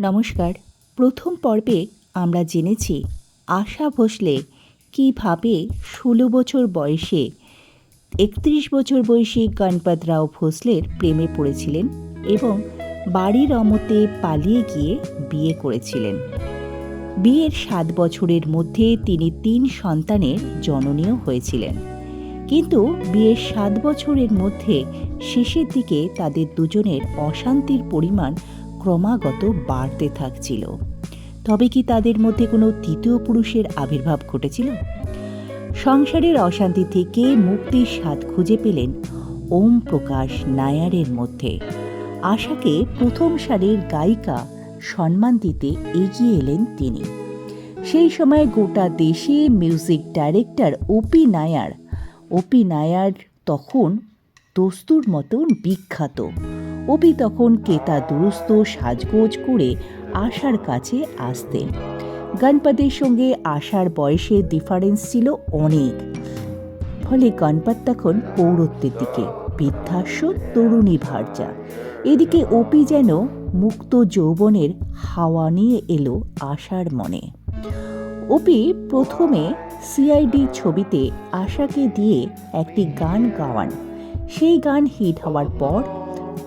নমস্কার। প্রথম পর্বে আমরা জেনেছি আশা ভোসলে কীভাবে ষোলো বছর বয়সে, একত্রিশ বছর বয়সী গণপত রাও ভোসলের প্রেমে পড়েছিলেন এবং বাড়ির অমতে পালিয়ে গিয়ে বিয়ে করেছিলেন। বিয়ের সাত বছরের মধ্যে তিনি তিন সন্তানের জননীয় হয়েছিলেন। কিন্তু বিয়ের সাত বছরের মধ্যে শেষের দিকে তাদের দুজনের অশান্তির পরিমাণ ক্রমাগত বাড়তে থাকছিল। তবে কি তাদের মধ্যে কোনো তৃতীয় পুরুষের আবির্ভাব ঘটেছিল? সংসারের অশান্তি থেকে মুক্তির স্বাদ খুঁজে পেলেন ওম প্রকাশ নায়ারের মধ্যে। আশাকে প্রথম সারির গায়িকা সম্মান দিতে এগিয়ে এলেন তিনি। সেই সময় গোটা দেশে music director OP Nayyar OP Nayyar তখন দস্তুর মতন বিখ্যাত। অপি তখন কেতা দুরস্ত সাজগোজ করে আশার কাছে আসতেন। গণপতের সঙ্গে আশার বয়সের ডিফারেন্স ছিল অনেক। ফলে গণপত তখন পৌরত্বের দিকে বৃদ্ধাস্য তরুণী ভার্যা। এদিকে অপি যেন মুক্ত যৌবনের হাওয়া নিয়ে এলো আশার মনে। অপি প্রথমে সিআইডি ছবিতে আশাকে দিয়ে একটি গান গাওয়ান। সেই গান হিট হওয়ার পর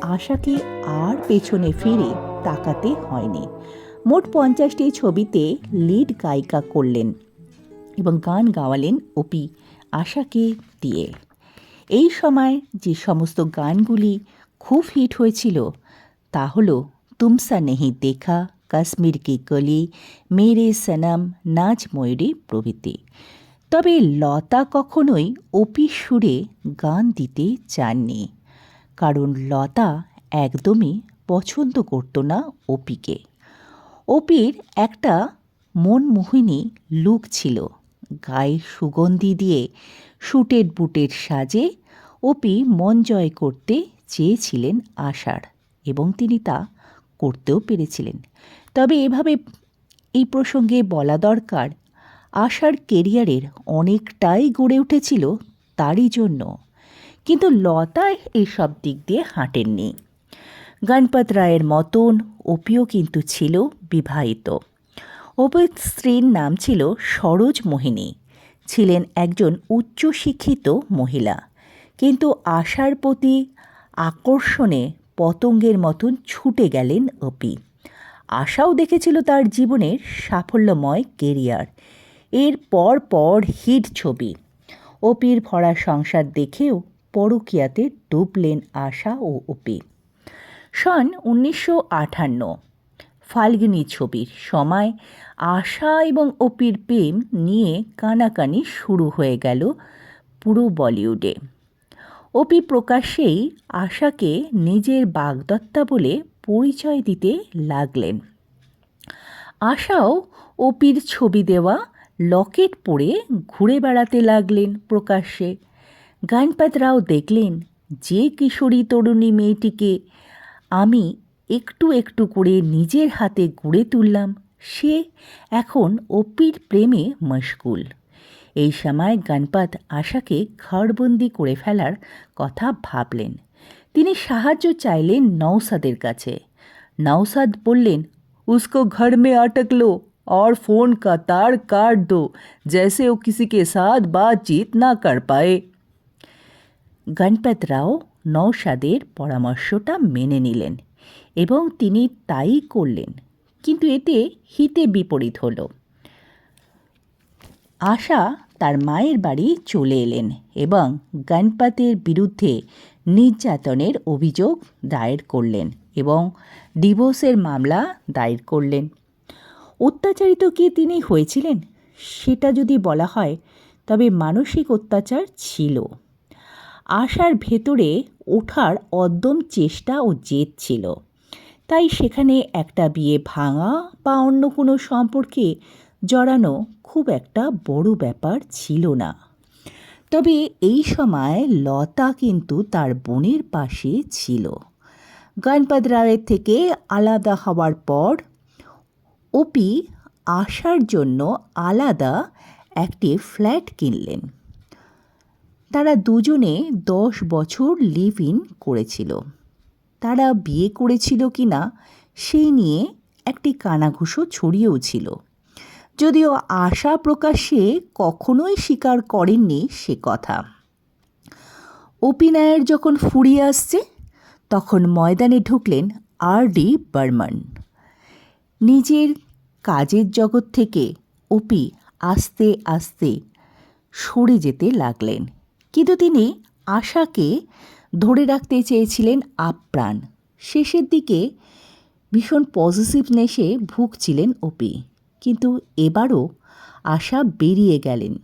আশাকে আর পেছনে ফিরে তাকাতে হয়নি। মোট পঞ্চাশটি ছবিতে লিড গায়িকা করলেন এবং গান গাওয়ালেন ওপি আশাকে দিয়ে। এই সময় যে সমস্ত গানগুলি খুব হিট হয়েছিল, তা হল তুমসা নেহি দেখা কাশ্মীর কি কলি মেরে সনম, নাচ ময়ূরী প্রভৃতি। তবে লতা কখনোই অপি সুরে গান দিতে চাননি। কারণ লতা একদমই পছন্দ করতো না অপিকে। অপির একটা মনমোহিনী লুক ছিল। গায়ে সুগন্ধি দিয়ে শুটের বুটের সাজে ওপি মন জয় করতে চেয়েছিলেন আশার এবং তিনি তা করতেও পেরেছিলেন। তবে এভাবে এই প্রসঙ্গে বলা দরকার, আশার কেরিয়ারের অনেকটাই গড়ে উঠেছিল তারই জন্য। কিন্তু লতা এইসব দিক দিয়ে হাঁটেননি। গণপত রায়ের মতন অপিও কিন্তু ছিল বিবাহিত। অপির স্ত্রীর নাম ছিল সরোজ মোহিনী। ছিলেন একজন উচ্চশিক্ষিত মহিলা। কিন্তু আশার প্রতি আকর্ষণে পতঙ্গের মতন ছুটে গেলেন অপি। আশাও দেখেছিল তার জীবনের সাফল্যময় কেরিয়ার। এর পর পর হিট ছবি। অপির ভরা সংসার দেখেও পরকিয়াতে ডুবলেন আশা ও অপি সন উনিশশো আঠান্ন ফাল্গুনি ছবির সময় আশা এবং অপির প্রেম নিয়ে কানাকানি শুরু হয়ে গেল পুরো বলিউডে। অপি প্রকাশ্যেই আশাকে নিজের বাগদত্তা বলে পরিচয় দিতে লাগলেন। আশাও অপির ছবি দেওয়া লকেট পরে ঘুরে বেড়াতে লাগলেন প্রকাশ্যে। রাও দেখলেন যে কিশোরী তরুণী মেয়েটিকে আমি একটু একটু করে নিজের হাতে গড়ে তুললাম সে এখন অপির প্রেমে মশগুল এই সময় গণপত আশাকে ঘরবন্দি করে ফেলার কথা ভাবলেন তিনি সাহায্য চাইলেন নৌসাদের কাছে নৌসাদ বললেন उसको घर में अटक लो और फ़ोन का तार काट दो जैसे वो किसी के साथ बातचीत ना कर पाए গণপত রাও নৌসাদের পরামর্শটা মেনে নিলেন এবং তিনি তাই করলেন। কিন্তু এতে হিতে বিপরীত হল। আশা তার মায়ের বাড়ি চলে এলেন এবং গণপতের বিরুদ্ধে নির্যাতনের অভিযোগ দায়ের করলেন এবং ডিভোর্সের মামলা দায়ের করলেন। অত্যাচারিত কি তিনি হয়েছিলেন সেটা যদি বলা হয়, তবে মানসিক অত্যাচার ছিল। আশার ভেতরে ওঠার অদ্যম চেষ্টা ও জেদ ছিল। তাই সেখানে একটা বিয়ে ভাঙা বা অন্য কোনো সম্পর্কে জড়ানো খুব একটা বড় ব্যাপার ছিল না। তবে এই সময় লতা কিন্তু তার বোনের পাশে ছিল। গণপত রায়ের থেকে আলাদা হওয়ার পর ওপি আসার জন্য আলাদা একটি ফ্ল্যাট কিনলেন। তারা দুজনে দশ বছর লিভ ইন করেছিল। তারা বিয়ে করেছিল কি না, সেই নিয়ে একটি কানাঘুষো ছড়িয়েও ছিল। যদিও আশা প্রকাশ্যে কখনোই স্বীকার করেননি সে কথা। ওপিনায়ের যখন ফুরিয়ে আসছে, তখন ময়দানে ঢুকলেন আর ডি বার্মান। নিজের কাজের জগৎ থেকে ওপি আস্তে আস্তে সরে যেতে লাগলেন। কিন্তু তিনি আশাকে ধরে রাখতে চেয়েছিলেন আপ্রাণ। শেষের দিকে ভীষণ পজিটিভনেসে ভুগছিলেন ওপি। কিন্তু এবারও আশা বেরিয়ে গেলেন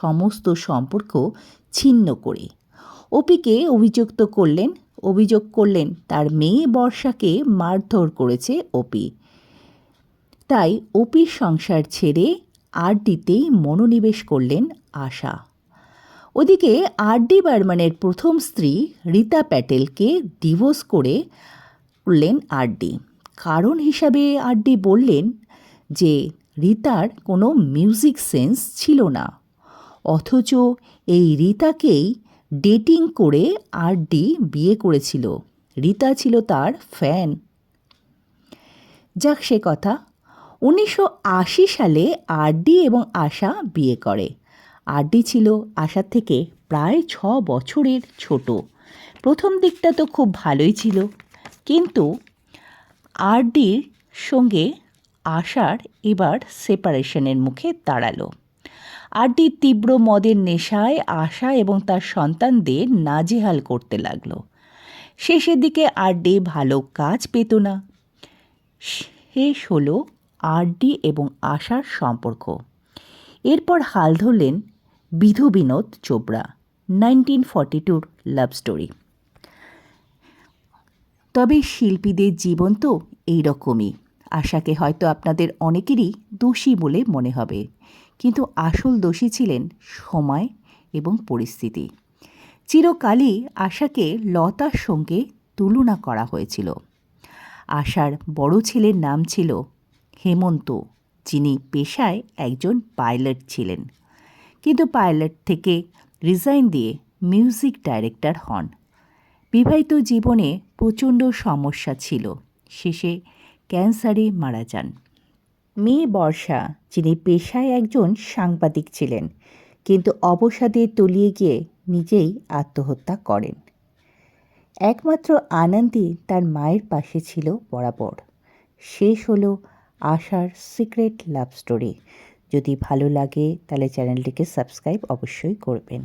সমস্ত সম্পর্ক ছিন্ন করে। ওপিকে অভিযুক্ত করলেন, অভিযোগ করলেন তার মেয়ে বর্ষাকে মারধর করেছে ওপি। তাই ওপির সংসার ছেড়ে আরডিতেই মনোনিবেশ করলেন আশা। ওদিকে আর ডি বার্মানের প্রথম স্ত্রী রীতা প্যাটেলকে ডিভোর্স করে করলেন আরডি। কারণ হিসাবে আর ডি বললেন যে রীতার কোনো মিউজিক সেন্স ছিল না। অথচ এই রীতাকেই ডেটিং করে আর ডি বিয়ে করেছিল। রীতা ছিল তার ফ্যান। যাক সে কথা। উনিশশো আশি সালে আরডি এবং আশা বিয়ে করে। আরডি ছিল আশার থেকে প্রায় ছ বছরের ছোট। প্রথম দিকটা তো খুব ভালোই ছিল। কিন্তু আরডির সঙ্গে আশার এবার সেপারেশনের মুখে দাঁড়াল। আরডির তীব্র মদের নেশায় আশা এবং তার সন্তানদের নাজেহাল করতে লাগল। শেষের দিকে আরডি ভালো কাজ পেত না। শেষ হলো আরডি এবং আশার সম্পর্ক। এরপর হাল ধরলেন Vidhu Vinod Chopra nineteen forty two love story তবে শিল্পীদের জীবন তো এই রকমই আশাকে হয়তো আপনাদের অনেকেরই দোষী বলে মনে হবে। কিন্তু আসল দোষী ছিলেন সময় এবং পরিস্থিতি। চিরকালই আশাকে লতার সঙ্গে তুলনা করা হয়েছিল। আশার বড় ছেলের নাম ছিল হেমন্ত, যিনি পেশায় একজন পাইলট ছিলেন। কিন্তু পাইলট থেকে রিজাইন দিয়ে মিউজিক ডাইরেক্টর হন। বিবাহিত জীবনে প্রচণ্ড সমস্যা ছিল। শেষে ক্যান্সারে মারা যান। মেয়ে বর্ষা, যিনি পেশায় একজন সাংবাদিক ছিলেন, কিন্তু অবসাদে তলিয়ে গিয়ে নিজেই আত্মহত্যা করেন। একমাত্র আনন্দী তার মায়ের পাশে ছিল বরাবর। শেষ হলো আশার সিক্রেট লাভ স্টোরি যদি ভালো লাগে তাহলে চ্যানেলটিকে সাবস্ক্রাইব অবশ্যই করবেন।